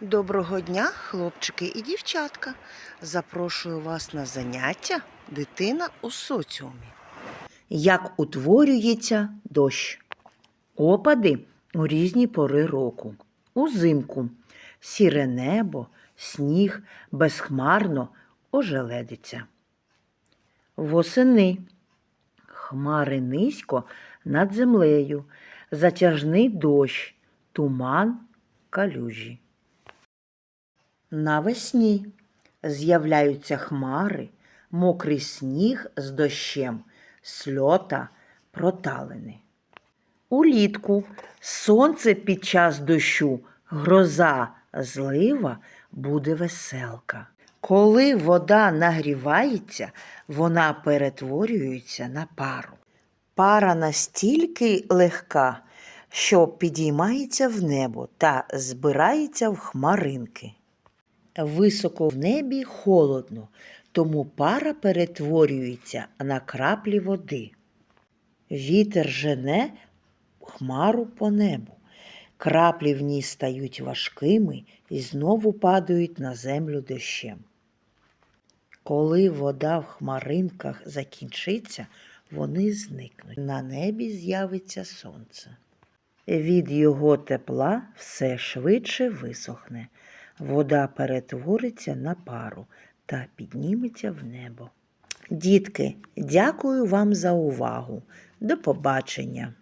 Доброго дня, хлопчики і дівчатка. Запрошую вас на заняття Дитина у соціумі. Як утворюється дощ? Опади у різні пори року. Узимку сіре небо, сніг безхмарно ожеледиться. Восени хмари низько над землею, затяжний дощ, туман, калюжі. Навесні з'являються хмари, мокрий сніг з дощем, сльота, проталини. Улітку сонце під час дощу, гроза, злива буде веселка. Коли вода нагрівається, вона перетворюється на пару. Пара настільки легка, що підіймається в небо та збирається в хмаринки. Високо в небі холодно, тому пара перетворюється на краплі води. Вітер жене хмару по небу. Краплі в ній стають важкими і знову падають на землю дощем. Коли вода в хмаринках закінчиться, вони зникнуть. На небі з'явиться сонце. Від його тепла все швидше висохне. Вода перетвориться на пару та підніметься в небо. Дітки, дякую вам за увагу. До побачення!